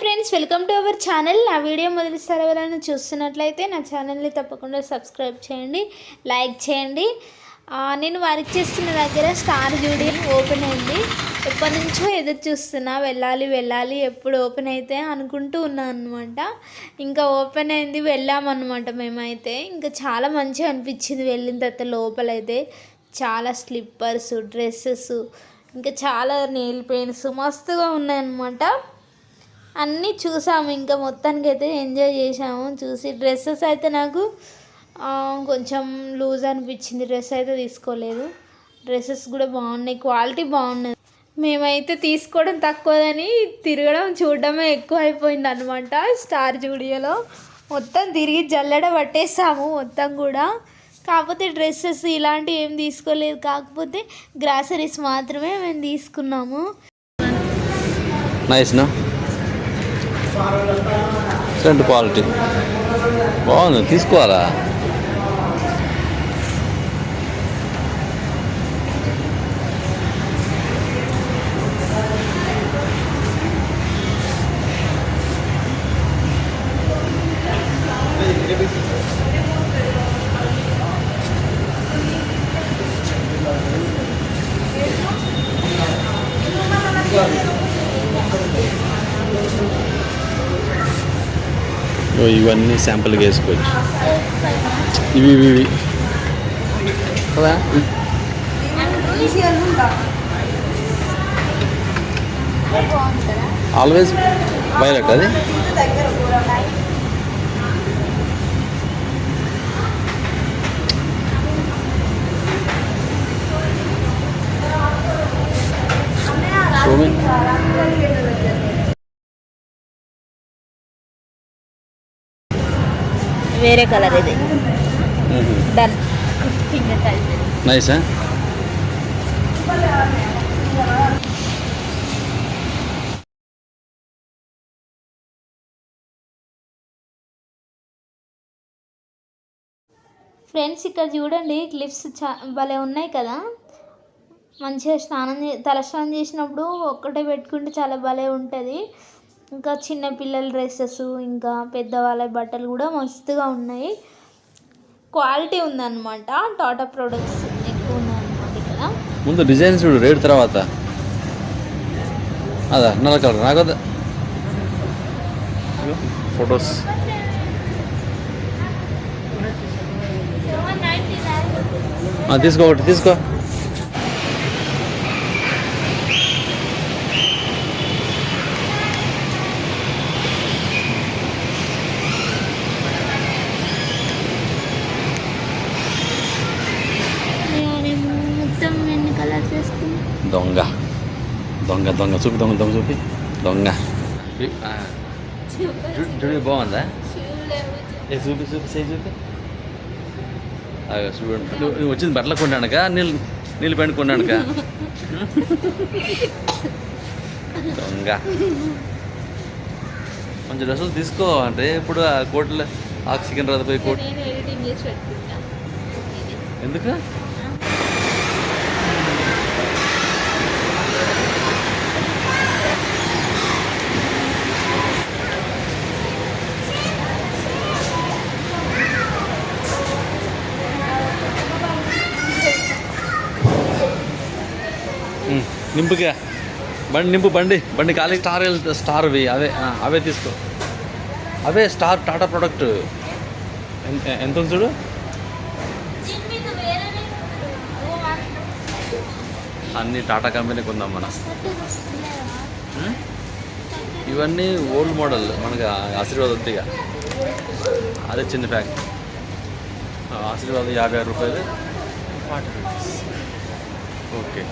Friends welcome to our channel నా video మొదటిసారి ఎవరైనా చూస్తున్నట్లయితే నా ఛానల్ని తప్పకుండా సబ్స్క్రైబ్ చేయండి లైక్ చేయండి. నేను వర్క్ చేస్తున్న దగ్గర స్టార్ జూడి ఓపెన్ అయింది. ఎప్పటి నుంచో ఎదురు చూస్తున్నా వెళ్ళాలి వెళ్ళాలి ఎప్పుడు ఓపెన్ అయితే అనుకుంటూ ఉన్నాను అనమాట ఇంకా ఓపెన్ అయింది వెళ్ళామన్నమాట మేమైతే. ఇంకా చాలా మంచిగా అనిపించింది వెళ్ళిన తర్వాత లోపలైతే. చాలా స్లిప్పర్స్ డ్రెస్సెస్ ఇంకా చాలా నెయిల్ పెయింట్స్ మస్తుగా ఉన్నాయన్నమాట అన్నీ చూసాము ఇంకా మొత్తానికి అయితే ఎంజాయ్ చేసాము చూసి డ్రెస్సెస్ అయితే నాకు కొంచెం లూజ్ అనిపించింది. డ్రెస్ అయితే తీసుకోలేదు. డ్రెస్సెస్ కూడా బాగున్నాయి. క్వాలిటీ బాగున్నది. మేమైతే తీసుకోవడం తక్కువదని తిరగడం చూడడమే ఎక్కువ అయిపోయింది అనమాట స్టార్ జూడియోలో. మొత్తం తిరిగి జల్లెడ పట్టేసాము మొత్తం కూడా. కాకపోతే డ్రెస్సెస్ ఇలాంటివి ఏం తీసుకోలేదు. కాకపోతే గ్రాసరీస్ మాత్రమే మేము తీసుకున్నాము. నైస్నా సెంట్ క్వాలిటీ బాగుంది తీసుకోవాలా? ఇవన్నీ శాంపుల్గా వేసుకోవచ్చు ఇవి ఇవి ఇవి. కదా? ఆల్వేస్ వైలెట్ అది? Show వేరే కలర్ ఇది. డన్ నైస్ ఫ్రెండ్స్ ఇక్కడ చూడండి క్లిప్స్ చా భలే ఉన్నాయి కదా? మంచిగా స్నానం తలస్నానం చేసినప్పుడు ఒక్కటే పెట్టుకుంటే చాలా భలే ఉంటుంది. ఇంకా చిన్న పిల్లల డ్రెస్సెస్ ఇంకా పెద్దవాళ్ళ బట్టలు కూడా మస్తుగా ఉన్నాయి. క్వాలిటీ ఉందన్నమాట. టాటా ప్రొడక్ట్స్ ఎక్కువ ఉన్నాయన్నమాట ఇక్కడ. ముందు డిజైన్ చూడు రేట్ తర్వాత. అదా నల్ల కలర్. నాకు ఫొటోస్. తీసుకో ఒకటి తీసుకో నేను మొత్తం ఎన్ని కలర్స్ వేసుకున్నా దొంగ దొంగ దొంగ చూపి దొంగ దొంగ చూపి దొంగ చూడు బాగుందా ఏ చూపి చూపి సే చూపి చూడండి నువ్వు వచ్చింది బట్టలు కొన్నానుక నీళ్ళు నీళ్ళు పెండి కొన్నానుక దొంగ కొంచెం డ్రెస్సులు తీసుకో అంటే ఇప్పుడు ఆ కోట్లు ఆక్సిజన్ రాదు పోయి కోట్ ఎందుకు? నింపుగా బండి నింపు బండి. బండి ఖాళీ. స్టార్ స్టార్వి అవే అవే తీసుకో. అవే స్టార్ టాటా ప్రోడక్ట్. ఎంత ఉంది చూడు? అన్ని టాటా కంపెనీ కొందాం మనం. ఇవన్నీ ఓల్డ్ మోడల్ మనకి ఆశీర్వాద్ వద్దిగా. అదే చిన్న ప్యాక్. ఆశీర్వాద్ యాభై ఆరు రూపాయలు. ఓకే.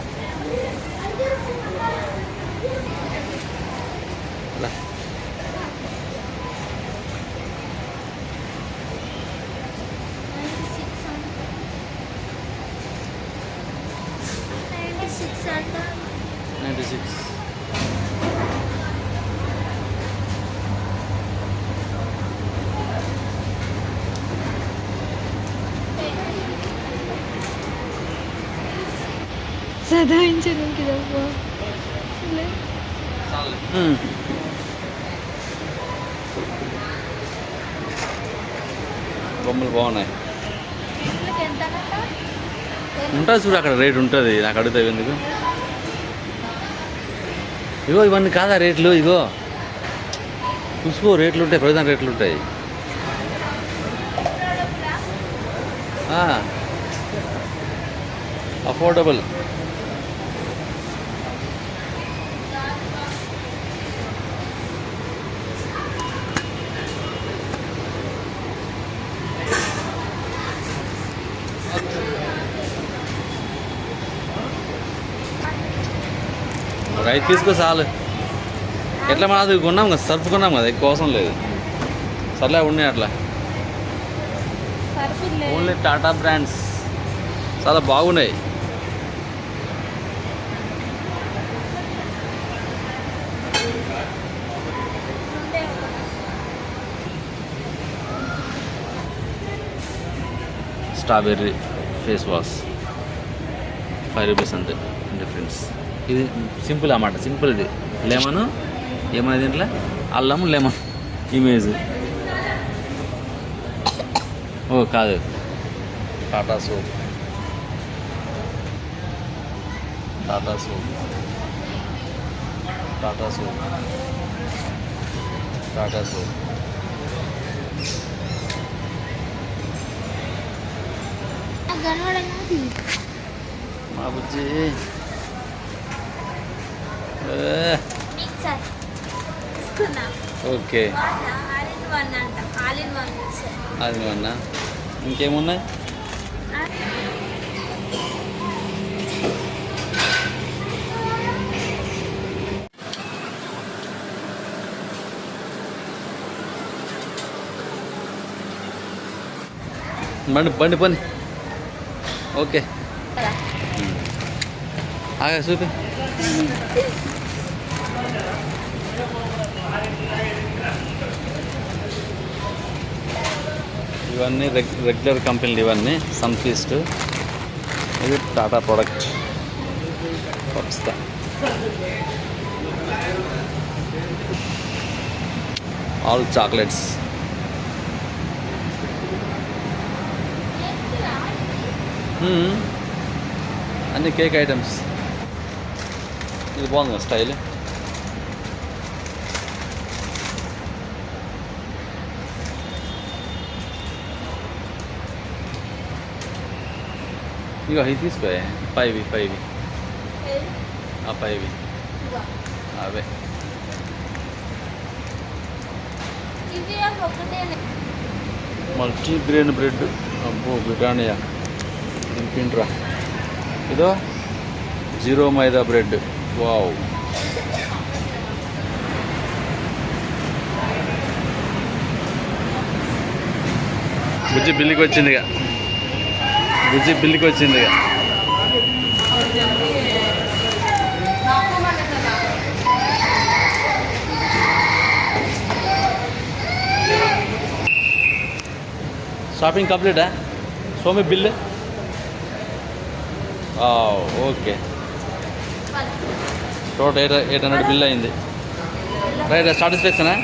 బొమ్మలు బాగున్నాయి. ఉంటుంది చూడు అక్కడ రేట్ ఉంటుంది. నాకు అడుగుతాయి ఎందుకు? ఇగో ఇవన్నీ కాదా రేట్లు? ఇగో. చూసుకో రేట్లు ఉంటాయి ప్రధాన రేట్లు ఉంటాయి. అఫోర్డబుల్ రైతు తీసుకో చాలు. ఎట్లా మన అది కొన్నాం కదా సర్ఫ్ కొన్నాం కదా ఎక్కువ అవసరం లేదు. సర్లే ఉన్నాయి అట్లా. Only Tata brands. చాలా బాగున్నాయి. Strawberry face wash. Five rupees అంతే డిఫరెన్స్. ఇది సింపుల్ అన్నమాట సింపుల్ ఇది. లెమన్ ఏమైనా దీంట్లో? అల్లం లెమన్. ఇమేజ్. ఓ కాదు. Tata soap. Tata soap. Tata soap. Tata soap. మా బుజ్జి. ఓకే. అది అన్న ఇంకేమున్నాయి? బండి బండి పని. ఓకే. ఆగా చూపి. ఇవన్నీ రెగ్ రెగ్యులర్ కంపెనీలు ఇవన్నీ సన్ఫీస్ట్ ఇది టాటా ప్రోడక్ట్ వస్తా. All chocolates hmm. అన్ని కేక్ ఐటమ్స్ ఇది బాగుంది స్టైల్ ఇగో ఇది తీసుకో పైవి పైవి. ఆ పైవి. అవే. మల్టీగ్రెయిన్ బ్రెడ్ అబ్బో బ్రిటానియా తింపిండ్రా ఇదో జీరో మైదా బ్రెడ్. వావ్. బుజ్జి బిల్లికి వచ్చిందిగా బుజ్జి బిల్లికి వచ్చిందిగా షాపింగ్ కంప్లీటా సోమి bill okay total eight eight hundred bill అయింది. రైట్ సాటిస్ఫాక్షనా